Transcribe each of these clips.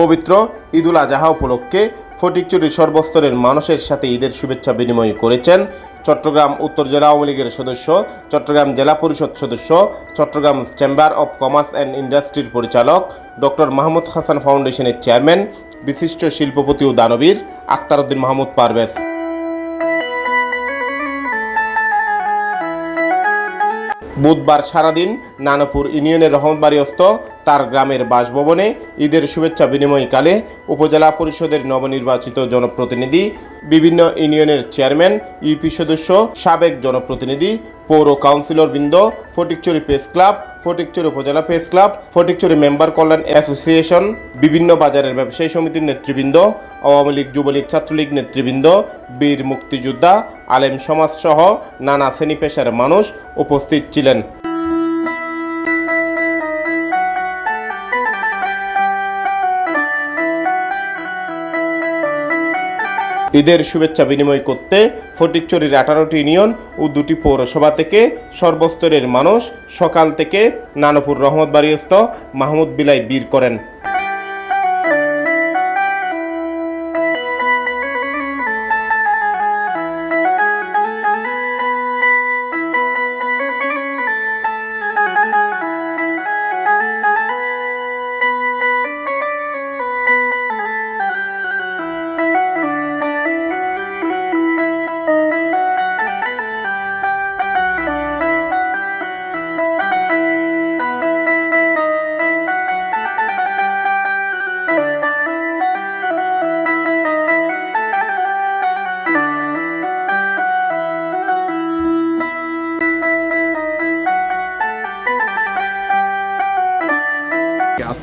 পবিত্র ঈদুল আজহা উপলক্ষে ফটিকচুরির সর্বস্তরের মানুষের সাথে ঈদের শুভেচ্ছা বিনিময় করেছেন চট্টগ্রাম উত্তর জেলা আওয়ামী লীগের সদস্য, চট্টগ্রাম জেলা পরিষদ সদস্য, Chattogram chamber of commerce and ইন্ডাস্ট্রির পরিচালক ডক্টর মাহমুদ হাসান ফাউন্ডেশনের চেয়ারম্যান, বিশিষ্ট শিল্পপতি ও দানবীর আক্তারউদ্দিন মাহমুদ পারভেজ। বুধবার সারাদিন নানপুর ইউনিয়নের রহমতবাড়িস্থ তার গ্রামের বাসভবনে ঈদের শুভেচ্ছা বিনিময়কালে উপজেলা পরিষদের নবনির্বাচিত জনপ্রতিনিধি, বিভিন্ন ইউনিয়নের চেয়ারম্যান, ইউপি সদস্য, সাবেক জনপ্রতিনিধি পৌর কাউন্সিলর বৃন্দ, Fatikchhari press club, Fatikchhari upazila press club, Fatikchhari member কল্যাণ অ্যাসোসিয়েশন, বিভিন্ন বাজারের ব্যবসায়ী সমিতির নেতৃবৃন্দ, আওয়ামী লীগ যুবলীগ ছাত্রলীগ নেতৃবৃন্দ, বীর মুক্তিযোদ্ধা, আলেম সমাজসহ নানা শ্রেণি পেশার মানুষ উপস্থিত ছিলেন। ঈদের শুভেচ্ছা বিনিময় করতে ফটিকচুরির আঠারোটি ইউনিয়ন ও দুটি পৌরসভা থেকে সর্বস্তরের মানুষ সকাল থেকে নানপুর রহমত বাড়িস্থ মাহমুদ বিলাই বীর করেন।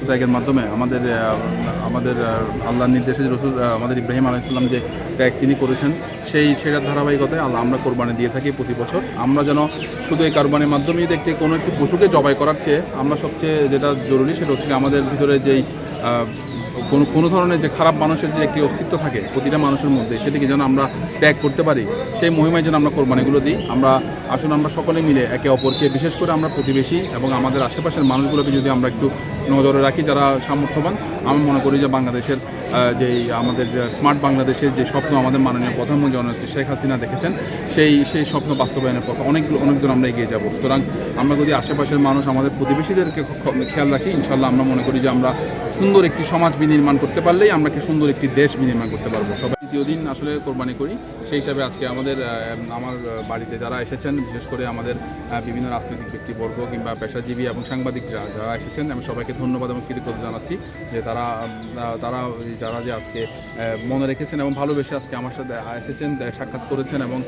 আত্মত্যাগের মাধ্যমে আমাদের আমাদের আল্লাহর নির্দেশে রসুল আমাদের ইব্রাহিম আলাইসাল্লাম যে ত্যাগ তিনি করেছেন, সেই সেটার ধারাবাহিকতায় আল্লাহ আমরা কোরবানি দিয়ে থাকি প্রতি বছর। আমরা যেন শুধু এই কোরবানির মাধ্যমেই একটি কোনো একটি পশুকে জবাই করার চেয়ে আমরা সবচেয়ে যেটা জরুরি সেটা হচ্ছে আমাদের ভিতরে যেই কোনো কোনো ধরনের যে খারাপ মানুষের যে একটি অস্তিত্ব থাকে প্রতিটা মানুষের মধ্যে, সেটিকে যেন আমরা ত্যাগ করতে পারি, সেই মহিমায় যেন আমরা কোরবানিগুলো দিই। আমরা আসলে আমরা সকলে মিলে একে অপরকে, বিশেষ করে আমরা প্রতিবেশী এবং আমাদের আশেপাশের মানুষগুলোকে যদি আমরা একটু নজরে রাখি যারা সামর্থ্যবান। আমি মনে করি যে বাংলাদেশের যে আমাদের স্মার্ট বাংলাদেশের যে স্বপ্ন আমাদের মাননীয় প্রধানমন্ত্রী জননেত্রী শেখ হাসিনা দেখেছেন, সেই সেই স্বপ্ন বাস্তবায়নের পথে অনেকগুলো অনেক দূর আমরা এগিয়ে যাব। সুতরাং আমরা যদি আশেপাশের মানুষ, আমাদের প্রতিবেশীদেরকে খেয়াল রাখি, ইনশাল্লাহ আমরা মনে করি যে আমরা সুন্দর একটি সমাজ বিনির্মাণ করতে পারলেই আমরা কি সুন্দর একটি দেশ বিনির্মাণ করতে পারব। সবাই দ্বিতীয় দিন আসলে কোরবানি করি। সেই হিসাবে আজকে আমাদের আমার বাড়িতে যারা এসেছেন, বিশেষ করে আমাদের বিভিন্ন রাজনৈতিক ব্যক্তিবর্গ কিংবা পেশাজীবী এবং সাংবাদিক যারা এসেছেন, আমি সবাইকে ধন্যবাদ এবং কৃতজ্ঞতা জানাচ্ছি যে তারা তারা যারা যে আজকে মনে রেখেছেন এবং ভালোবেসে আজকে আমার সাথে এসেছেন সাক্ষাৎ করেছেন এবং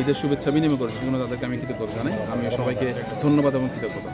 ঈদের শুভেচ্ছা বিনিময় করেছেন, সেগুলো তাদেরকে আমি কৃতজ্ঞতা জানাই। আমি সবাইকে ধন্যবাদ এবং কৃতজ্ঞতা।